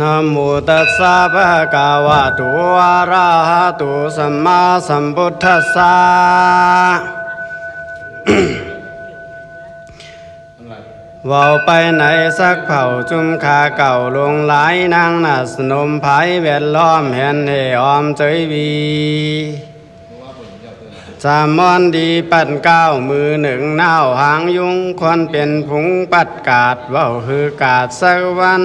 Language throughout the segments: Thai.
นะโมตัสสะภะคะวะโตอะระหะโตสัมมาสัมพุทธัสสะเว่าไปไหนสักเผ่าจุมขาเก่าลงหลายนางนาสนมภายแวดล้อมเห็นเหออมเจยวี สามอนดีปัดก้าวมือหนึ่งนาวหางยุงควันเป็นผงปัดกาดเว่าคือกาดสักวัน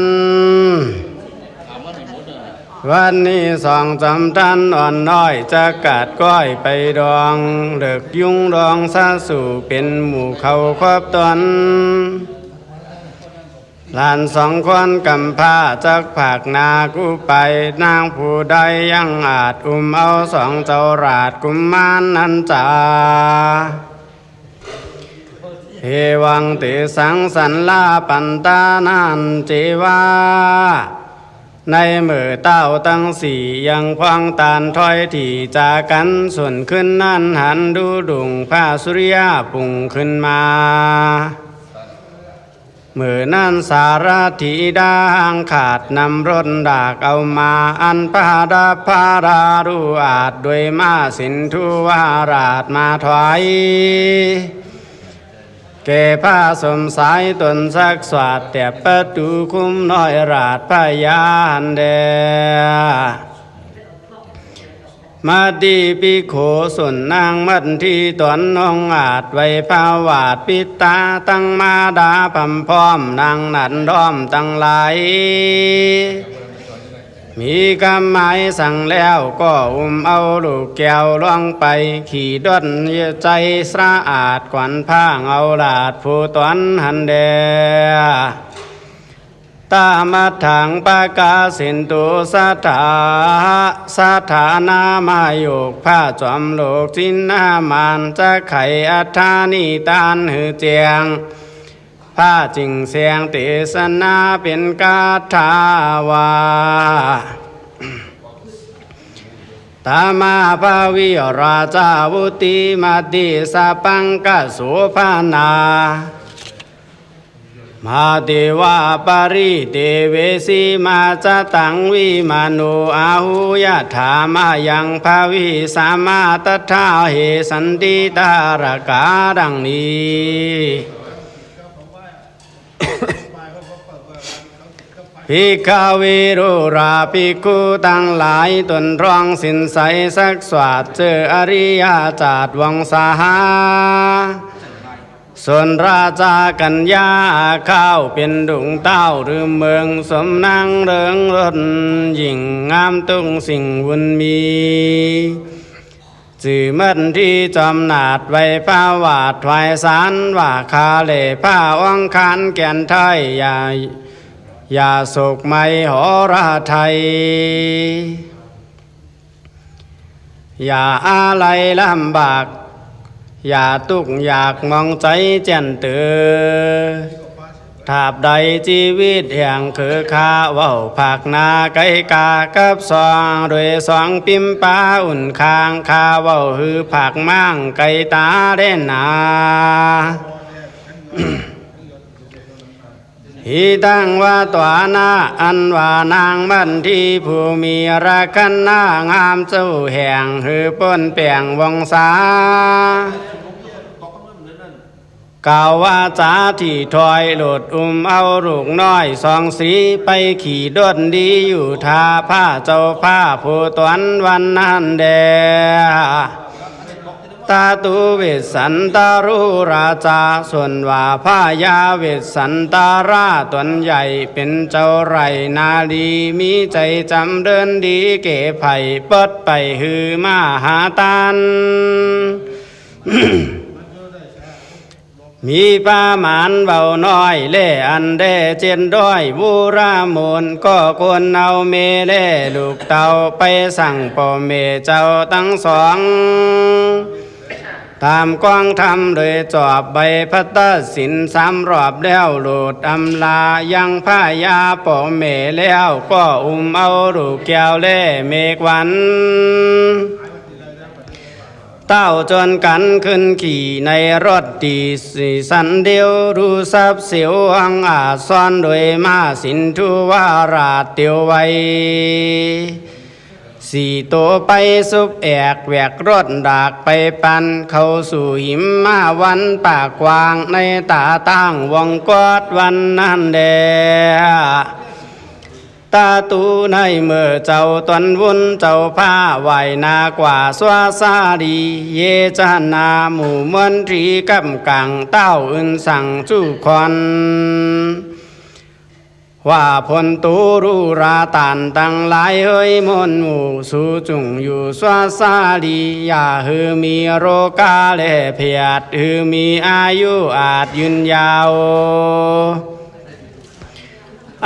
วันนี้สองจำตันอ่อนน้อยจะกาดก้อยไปดองเลิกยุงดองซาสู่เป็นหมู่เขาครอบตน หลานสองคนกำพาจักผักนากูไปนางผู้ใดยังอาจอุ้มเอาสองเจ้าราชกุมมารนนันจาเฮวังติสังสันลาปันตานันจีวาในมือเต้าตั้งสี่ยังควังตานถอยที่จากกันส่วนขึ้นนั่นหันดูดุงผ้าสุริยาปุ่งขึ้นมา มือนั่นสารถีดางขาดนำรถดากเอามาอันพาดาพาราดูอาจด้วยมาสินทุวาราชมาถวายเกผ้าสมสายตนสักสวัสดแต่ประตูคุ้มน้อยราชพยานเด มาดีปิโขส่วนนางมัดที่ตนนองอาจไว้ภาวาดปิตาตั้งมาดาพำพร้อมนางนันด้อมตั้งหลายมีกำหมายสั่งแล้วก็อุ้มเอาลูกแก้วล่องไป ขี่ด้นใจสะอาดขวัญพาเอาลาดผู้ตอนหันเด ตามาถังปากาสินตุสถาสถานามาโยกผ้าจอมโลกจินนามานจะไขอัฐานิตานหือเจียงผ้าจิงเสียงติสนาเป็นกาถาวาตามาภาวิราชาวุติมาติสปังกสุภานา มาเทวาปริเทเวสีมาจตังวิมานุอาหุยะถามายังภาวิสามาตถาเหสันติตารกาดังนี้พิกาวโรราภิกุตั้งหลายตนร้องสินใสสักสวัสดเจออริยาจาดวังสาหา ส่วนราชากัญญาข้าวเป็นดุงเต้าหรือเมืองสมนางเริงรนยิ่งงามตุงสิ่งวุ่นมีจื่อมันที่จอมนาดไว้ผ้าวาดถวายสารว่าคาเลผ้าวังคานแก่นไทยอย่าอย่าโศกไม่หอราไทย อย่าอะไรลำบาก อย่าตุกอยากมองใจแจ่นเตือถาบใดชีวิตแห่งคือข้าว่าผักนาไก่กากับสองโดยสองปิมป้าอุ่นคางข้าว่าหือผักมั่งไก่ตาเด่นนา ฮีตั้งว่าตัวนาอันว่านางบันที่ผู้มีรักขันหน้างามเจ้แห่งหือป้นแป่งวงศากล่าวว่าจาที่ถอยหลุดอุ้มเอาลูกน้อยสองสีไปขี่ดนดีอยู่ทาผ้าเจ้าผ้าผู้ตวนวันนั้นแด ตาตุเวสสันตารุราชาส่วนว่าพายาเวสสันตาราตนใหญ่เป็นเจ้าไรนาดีมีใจจำเดินดีเก๋ไผ่เปิดไปฮือมาหาตันมีป้าหมานเบาน้อยเล่อันเดเจนด้อยบูรามูลก็ควรเอาเมเล่ลูกเต่าไปสั่งป่อเมเจ้าทั้งสอง ตามกว้างทำโดยจอบใบพัตสินสามรอบแล้วหลุดอำลายังผ้ายาปอเมแล้วก็อุ้มเอาลูกแก้วเล่เมกวันเต้าจนกันขึ้นขี่ในรถดีสีสันเดียวรู้ซับเสียวอังอาซ่อนโดยมาสินทุวาราเตียวไว้ สี่ตัวไปซุบแอกแวกรถดากไปปัน เข้าสู่หิมมาวันปากกวางในตาตั้งวงกอดวันนั้นแดตาตูในเมื่อเจ้าตวนวุนเจ้าผ้าไหวนากว่าสวาซาดีเยจานาหมู่มนตรีกำกังเต้าอื่นสั่งจู้ควัน ว่าพลตูรูราตานตั้งหลายเฮ้ยมนหมู่สูจุงอยู่สวาซาดียาฮือมีโรกาเลเพียดฮือมีอายุอาจยืนยาว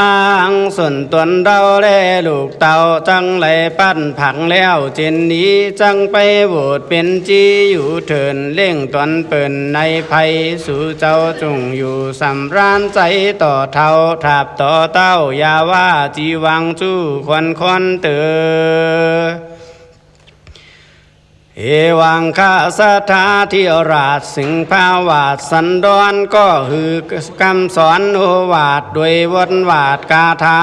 อ้างส่วนตนเราแลลูกเต่าจังไหลปั้นผังแล้วเจนนี้จังไปโบดเป็นจีอยู่เถินเล่งตนเปิ่นในภัยสู่เจ้าจงอยู่สำรานใจต่อเท่าทับต่อเต้าอย่าว่าจีวังจู้ควนควนเตอ เอวังคาสถาที่ราชสิงภาวาสสันดอนก็คือกำสอนโอวาทด้วยวนวาดกาถา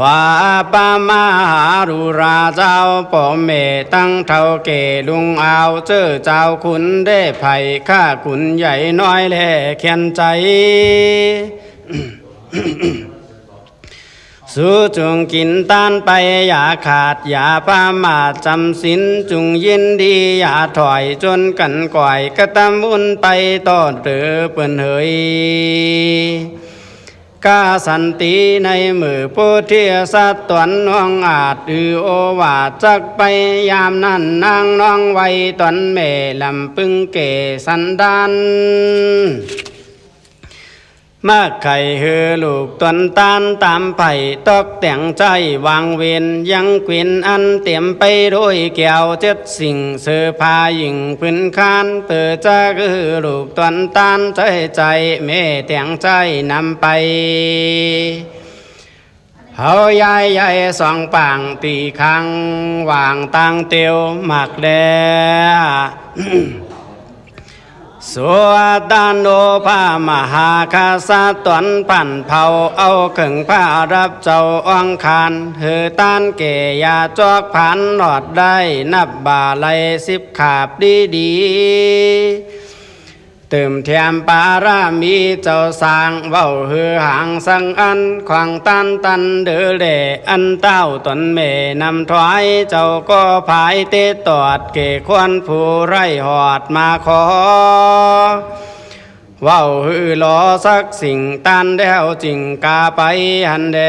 ว่าปามาหารุราเจ้าป่อเมตั้งเท่าเกลุงเอาเจอเจ้าคุณได้ไผ่ข้าคุณใหญ่น้อยแลเขียนใจ สู้จุงกินต้านไปอย่าขาดอย่าพามาทจำสินจุงยินดีอย่าถอยจนกันก่อยกระตำบุญไปต่อเตือเปิ้นเฮยกาสันติในมือผู้เทียสัตวนน้องอาจอือโอวาจักไปยามนั้นนางน้องไว้ตอนเมลำปึงเกสันดาน มาไข่เฮือลูกตนตานตามไผ่ตอกแต่งใจวางเวียนยังกวินอันเตรียมไปด้วยแก้วเจ็ดสิ่งเสือผ้าหญิงพื้นคานเปิดจะคือลูกตนตานใจใจเม่แต่งใจนำไปเฮายายใหญ่สองปางตีคังวางตังเตียวหมักแด สวดานโนพามหาคาสะตวนปั่นเผาเอาขึงผ้ารับเจ้าอังคารเฮือต้านเกยาจอกผันหลอดได้นับบาไลสิบขาบดีดี เติมเทียมปารามีเจ้าสางเว้าเฮือหางสังอันขวางตันตันเดือเดอันเต้าตนเมนำถวายเจ้าก็ภายเตตอดเกควนผู้ไรหอดมาขอเว้าฮือหลอสักสิ่งตันแล้วจิงกาไปหันแด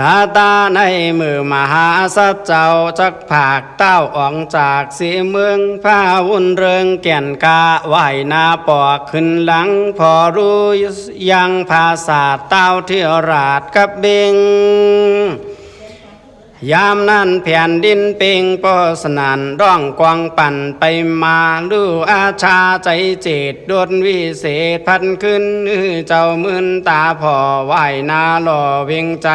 ตาตาในมือมหาสัจเจ้าจักผากเต้าอองจากสีเมืองผ้าวุ่นเริงแก่นกาไหวนาปอกขึ้นหลัง พอรู้ยังภาษาเต้าเที่ยวราดกับเบง ยามนั้นแผ่นดินเป่งปอสนันร้องกวางปั่นไปมาลู่อาชาใจเจตดดวิเศษพันขึ้นเจ้ามืนตาพ่อไหวนาหล่อเวียงใจ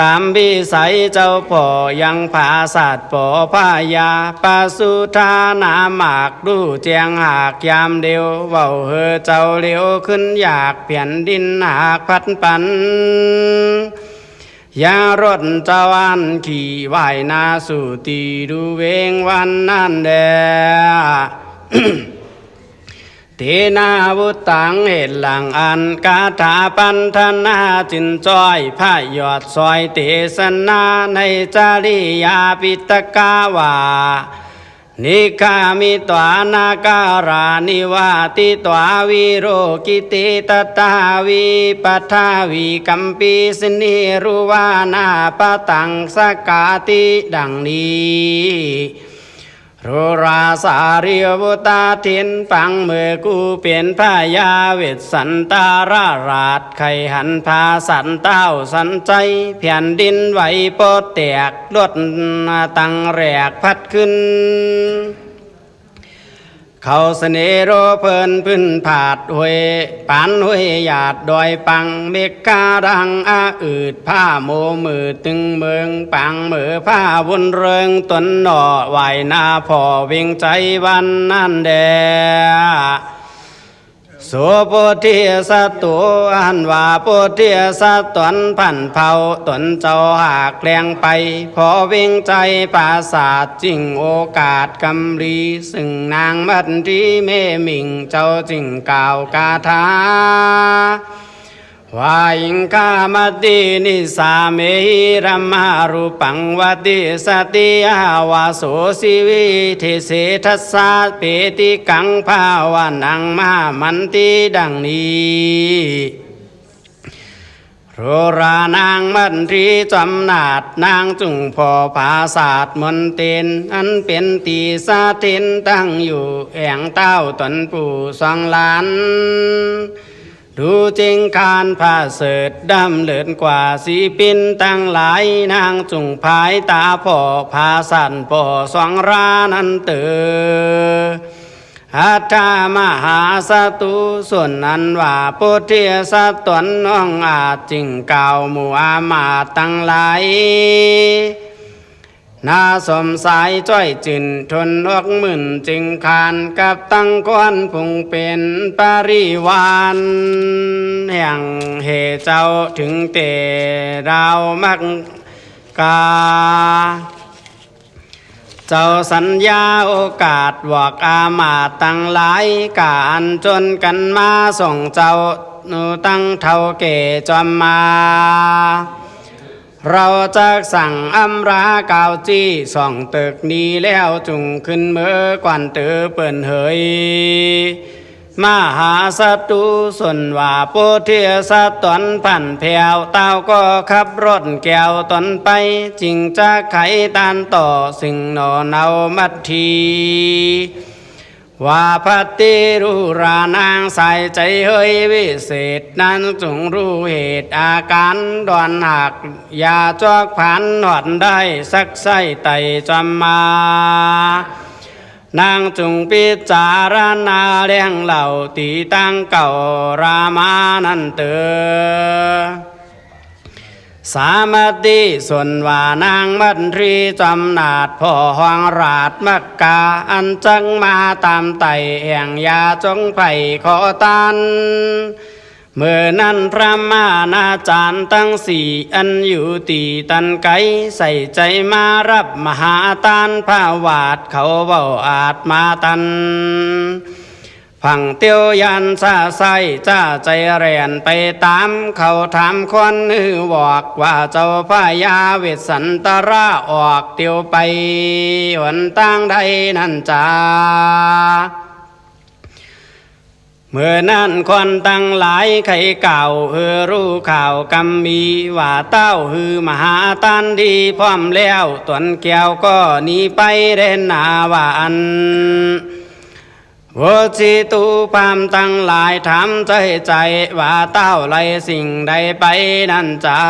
ตามวิสัยเจ้าพ่อยังผาศาสตร์ป่อพายาปาสุธานาหมากดูเจียงหากยามเดียวเว้าเฮอเจ้าเลี้ยวขึ้นอยากเปลี่ยนดินหากพัดปัน ยารถเจ้าอันขี่ไหวนาสู่ตีดูเวงวันนั่นแดเทนาวุตังเหตุหลังอันกาถาปันธนาจินจอยพายยอดซอยเตสนาในจริยาปิตกาวา นิคามิตวานาการานิวาติตวาวิโรกิติตตาวิปัทาวิกัมปีสนิรุวานาปตังสกาติดังนี้ ทุราสาริยบุตาทินปังเมื่อกูเปลี่ยนพายาเวทสันตาราราชไขหันพาสันเต้าสันใจแผ่นดินไหวโปดแตกลดตังแรกพัดขึ้น เขาเสน่ห์โรเพิ่นพื้นผาดหวยปานหวยหยาดดอยปังเมกกาดังอาอืดผ้าโมมือตึงเมืองปังมือผ้าบุญเริงตนหน่อไหวหน้าพ่อวิ่งใจวันนั่นแด สุปุถิสัตตุอันว่าปุถิสัตตนพันเผาตนเจ้าหากแรงไป พอวิ่งใจปราศาสตร์จริงโอกาสกำรีซึ่งนางมัตรีเมมิงเจ้าจึงกล่าวกาถา วายิงกามตินิสาเมหิรัมมารูปังวติสติอาวาโสสิวิเทเสทัสสะเปติกังภาวานังมามันติดังนี้โรรานางมันรีจำนาดนางจุงพอภาศาสตมนเตนอันเป็นตีสาเทนตั้งอยู่แองเต้าตนปู่สองหลาน ดูจริงการผ้าเสดดำเลินกว่าสีปินตั้งหลายนางจุงพายตาพ่อพาสันพ่อสองรานันเตออัตถามหาสตุส่วนนั้นว่าพุทธิสัตตนน้องอาจจิงเก่าหมู่อามาตั้งหลาย นาสมสายจ้อยจินทนอกหมื่นจึงคานกับตั้งก้อนพุงเป็นปริวานแห่งเหตุเจ้าถึงเตเรามักกา เจ้าสัญญาโอกาสบอกอามาตั้งหลายการจนกันมาส่งเจ้าหนูตั้งเท่าเก่จอมมา เราจะสั่งอำรากาวจี้ส่องตึกนี้แล้วจุงขึ้นเมื่อกวันเตือเปิ่นเหยมหาศัตรูส่วนว่าโพธิสัตตนพันแผวเต้าก็ขับรถแก้วตนไปจิงจะไขตานต่อสิ่งหนอเนามัดที ว่าพัตติรูรานางใส่ใจเฮยวิเศษนั้นจงรู้เหตุอาการดอนหัก อย่าจอกผันหนอดได้สักไส้ไตจำมานางจงพิจารณาเลี้ยงเหล่าตีตั้งเก่ารามานันเตอ สามัติส่วนว่านางมัตรีจำนาดพ่อห้องราชมักกาอันจังมาตามไต่แห่งยาจงไผ่ขอตันเมื่อนั้นพระมานาจารย์ตั้งสี่อันอยู่ตีตันไกใส่ใจมารับมหาตานภาวาดเขาเบาอาจมาตัน พังเตียวยันซาไซจ้าใจเรียนไปตามเขาถามคนฮือบอกว่าเจ้าพายาเวสสันตราออกเตียวไปหนตั้งใดนั่นจ้าเมื่อนั้นคนตั้งหลายไข่เก่าเฮือรู้ข่าวกำมีว่าเต้าฮือมหาตันดีพร้อมแล้วตวนแก้วก็หนีไปเด่นนาวาอัน วจิตูพามตั้งหลายถามใจใจว่าเต้าไรสิ่งใดไปนั่นจ้า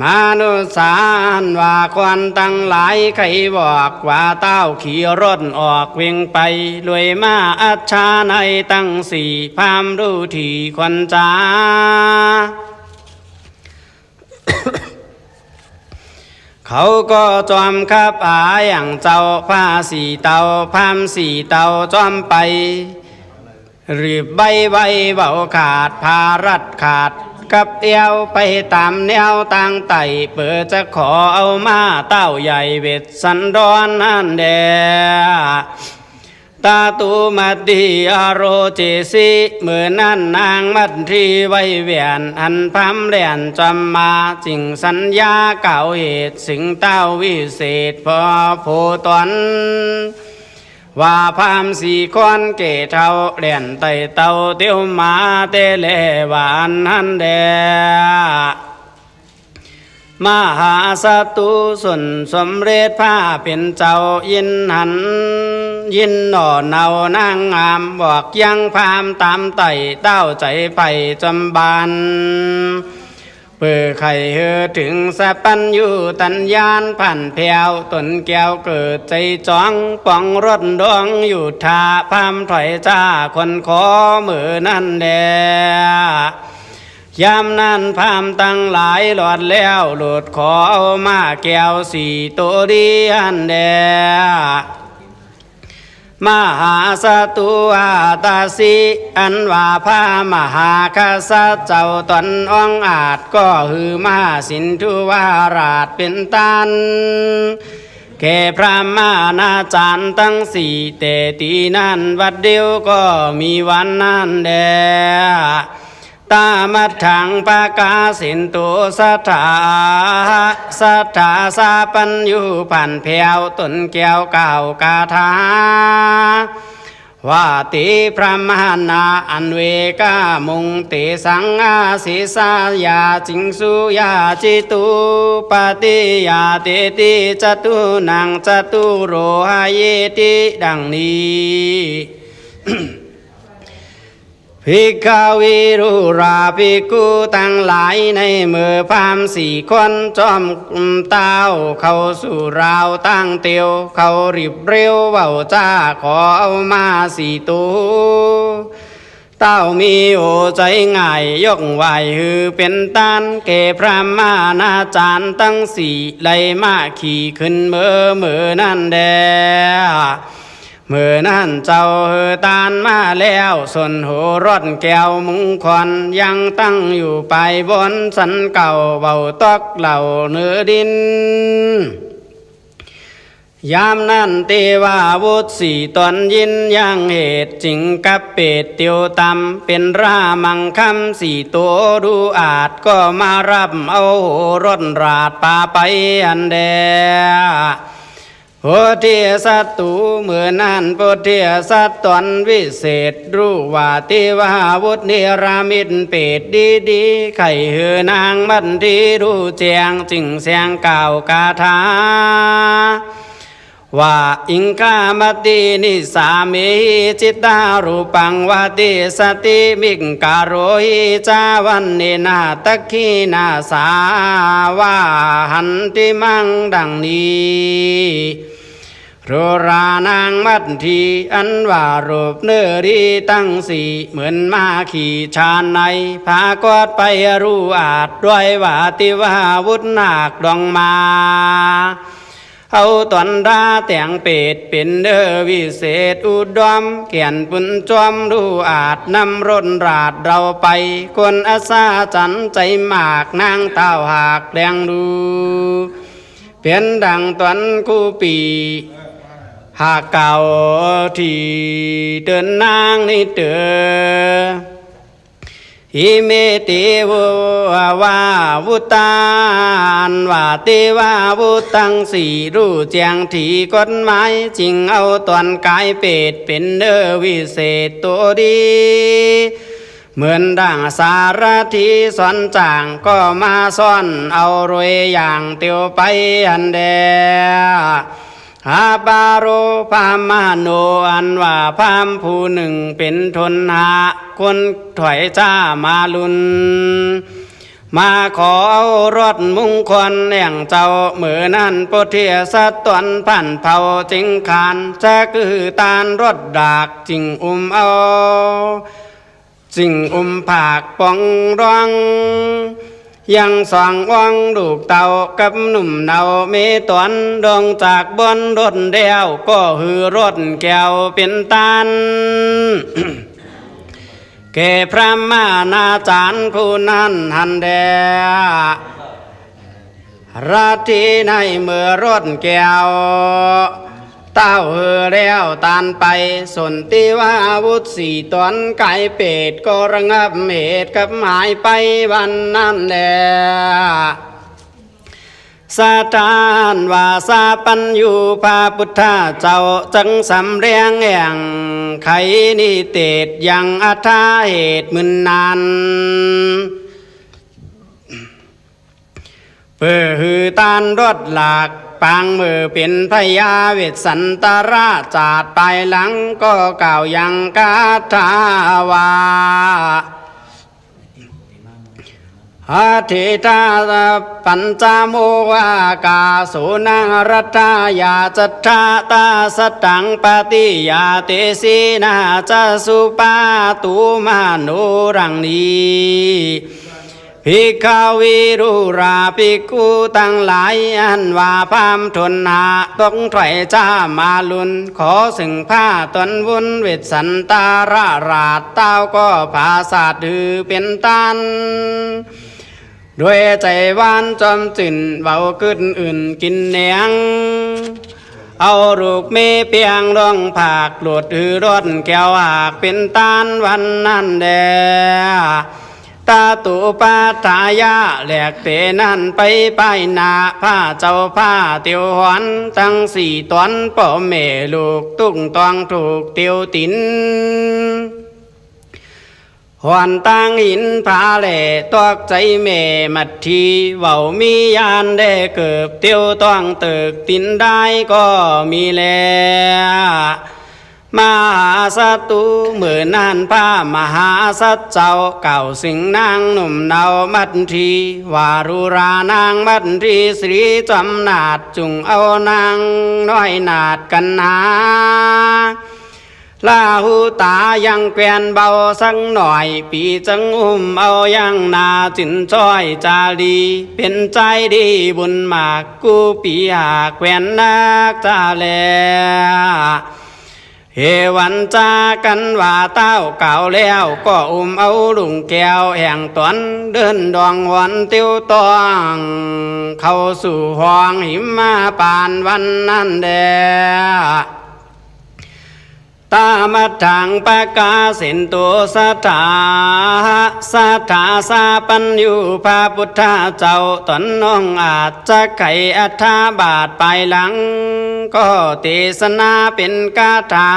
มนุสารว่าควันตั้งหลายใครบอกว่าเต้าขี่รถออกเวียงไปรวยมาอัจฉาในตั้งสี่พามดูที่ควันจ้า เขาก็จอมขับอาอย่างเจ้าผ้าสีเตาพามสีเตาจอมไปรีบใบใบเบาขาดพารัดขาด กับเอวไปตามแนวต่างไต่เปิดจะขอเอามาเต้าใหญ่เวทสันดอนนั่นเด ตาตูมัดดีอโรเจสิเมื่อนั้นนางมัดทีไว้เวียนอันพัมเลียนจำมาจิงสัญญาเก่าเหตุสิงเต้าวิเศษพอโพตนว่าพามสีคอนเกเท่าเลียนไตเต้าเตียวมาเตเลวานหันแด มหาศัตรูส่วนสมเร็จผ้าเป็นเจ้ายินหัน ยินหน่อเนานางงามบอกยังพามตามไต่เต้าใจไปจำบานเปิดไข่เฮอถึงสะปันอยู่ตัญญานผ่านแผวตนแก้วเกิดใจจ้องป่องรถดวงอยู่ทาพามถอยจ้าคนขอมือนั่นแด ยามนั้นพามตั้งหลายหลอดแล้วหลุดขอเอามาแก้วสี่ตัวดีอันแดมหาสตุอาตาสิอันว่าพามหาคาสะเจ้าตนอองอาจก็ฮือมาสินทุวาราชเป็นตันแก่พระมานาจารย์ตั้งสี่เตตีนั่นวัดเดียวก็มีวันนั้นแด ตามัดถังปากาสินตุสัทธาสัทธาสาปัญญูผ่านแผวตนแก้วก่ากาถาว่าติพระมหานาอันเวกามุงติสังอาศิสายาจิงสุยาจิตุปฏิยาเตติจตุนังจตุโรหายติดังนี้ ภิกขวิรุราภิกขุตั้งหลายในมือพามสี่คนจอมกลมเต้าเข้าสู่ราวตั้งเตียว เขารีบเร็วเบาจ้าขอเอามาสี่ตัวเต้ามีโอใจง่ายยกไหวฮือเป็นตันเกพระมานาจารย์ตั้งสี่ไลมาขี่ขึ้นเมื่อเมื่อนั่นแด มื่อนั้นเจ้าเฮอตานมาแล้วส่วนหัวรถแก้วมุงควันยังตั้งอยู่ไปบนสันเก่าเบาตอกเหล่าเนื้อดินยามนั้นเตวาวุธสี่ตนยินยังเหตุจิงกับเป็ดเตียวตำเป็นรามังคำสี่ตัวดูอาจก็มารับเอารถราดปาไปอันเด โพธิสัตตุเมื่อนั้นโพธิสัตว์ตนวิเศษ รู้ว่าติวาวุธเนรามิตเปดดีดีๆไข่หือนางมันทีรู้แจงจึงแสงก่าวกาถาว่าอิงคามตินิสามิจิตตารูปังวาติสติมิงการโรหิจาวันเนนาตะคีนาสาวาหันติมังดังนี้ รรานางมัดทีอันว่ารูปเนื้อรีตั้งสี่เหมือนมาขี่ชานในพากอดไปรู้อาจด้วยว่าติวาวุธนาคดองมาเอาตอนดาแต่งเป็ดเป็นเดอวิเศษอุดมเขียนปุ่นจอมดูอาจนำรถราดเราไป คนอาซาจันใจมากนางเต้าหากแดงดูเปลี่ยนดังตอนกูปี หากเก่าที่เดินนางนี่เตอหิเมติววาวุตานว่าเตวาวุตังสีรู้แจงที่กฎหมายจริงเอาตอนกายเป็ดเป็นเด้อวิเศษตัวดีเหมือนดังสารทีสอนจางก็มาซ่อนเอารวยอย่างเตียวไปอันเด อาบาโรพามาโนอันว่าพามผู้หนึ่งเป็นทนหาคนถอยจ้ามาลุน มาขอเอารถมุงคลแห่งเจ้าเมื่อนั้นโปเทียสตวนผ่านเผาจิงขานจะคือตานรถดากจิงอุ้มเอาจิงอุ้มผากปองร้อง ยังสองวังลูกเต่ากับหนุ่มเนาเมตวนดองจากบนรถเดียวก็ฮือรถแก้วเป็นตันเกพระมานาจารย์ผู้นั้นหันแดราตรีในเมื่อรถแก้ว ต้าเหือแล้วตานไปสนติว่าอาวุธสี่ตอนไก่เป็ดก็ระงับเหตุกับหมายไปวันนั้นแหละสาตานว่าสาปัญญูพาพุทธเจ้าจังสำเรียงแห่งไขนิเตศยังอัธาเหตุมึนนานเปื่อหือตานรถหลาก ปางมือเป็นพญาเวสสันตราจาดไปหลังก็กล่าวยังกาถาวาอาทิตาปัญจโมวากาสุนังรัตายาจัตตาตาสตังปฏิยาเตสีนาจสุปาตุมานุรังนี ภิกขวิรุราภิกขุตั้งหลายอันว่าพามทนหาต้องถอยจ้ามาลุน ขอสึงผ้าตนวุนเวทสันตาราราชเต้าก็ภาษาถือเป็นตันด้วยใจวานจอมจินเบาขึ้นอื่นกินเนียงเอาลูกเมเปียงร้องผากหลุดหือรถแก้วหากเป็นตานวันนั้นแด ตาตุปาทายาแหลกเตนั่นไปไปนาผ้าเจ้าผ้าเตียวหอนตั้งสี่ตอนป่อเมลูกตุ้งตองถูกเตียวตินหวนตั้งหินผาแหล่ตอกใจเมมัดทีเว้ามียานได้เกิบเตียวต้องตึกตินได้ก็มีแล้ว มหาศัตรูเหมือนนานผ้ามหาสัจเจ้าเก่าสิงนางหนุ่มเนามัดทีวารุรานางมัดทีสรีจำนาดจุงเอานางน้อยนาดกันหาลาหูตายังแกวนเบาสักหน่อย ปีจังอุ้มเอายังนาจินจ้อยจาดีเป็นใจดีบุญมากกูปีหาแกวนนักจาแล เฮวันจากันว่าเต้าเก่าแล้วก็อุ้มเอาลุงแก้วแห่งตอนเดินดองวันติวตอง เข้าสู่ห้องหิมมาปานวันนั้นแด ตามทางปะกาสินตุสัทธาสัทธาสาปัญญูพระพุทธเจ้าตนน้องอาจจะไขอัฐาบาทไปหลัง ก็เทศนาเป็นกาถา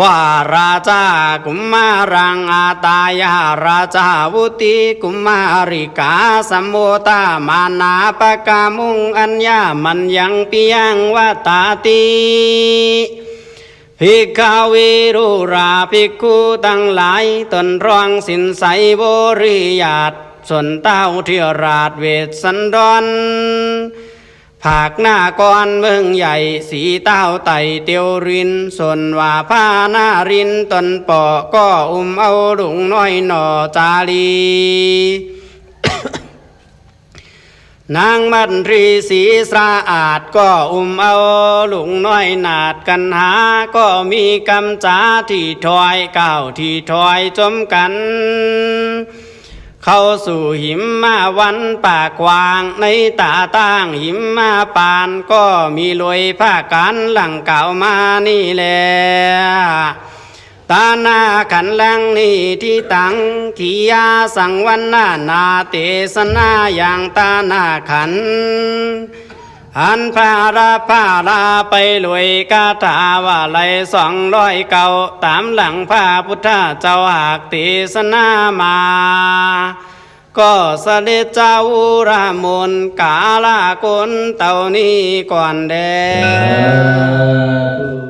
ว่าราชากุมมารังอาตายาราชาวุติกุมมาริกาสัมโมตามานาปะกามุงอัญญามันยังปิยังวตาติภิกขเวิรุราภิกขุตั้งหลายตนร้องสินใสบริยาตส่วนเต้าเทียราชเวสันดอ นผากหน้าก้อนเมืองใหญ่ สีเต้าไตเตียวรินส่วนว่าผ้าหน้ารินตนปอก็อุ้มเอาดุงน้อยหน่อจาลีนางมัดรีสีสะอาดก็อุ้มเอาลุงน้อยนาดกันหา ก็มีกำจาที่ถอยก้าวที่ถอยจมกัน เข้าสู่หิมมาวันปากกวาง ในตาตั้งหิมมาปานก็มีลอยผ้ากันหลังเก่ามานี่แหละตาหน้าขันแรงนี่ที่ตังขียาสังวันนานาเตสนาอย่างตาหน้าขัน อันพาราพาราไปรวยกาถาว่าไหลสองร้อยเก่าตามหลังพระพุทธเจ้าหากตีสนามา ก็เสด็จเจ้ารามนกาลากลเต่านี้ก่อนเดสาธุ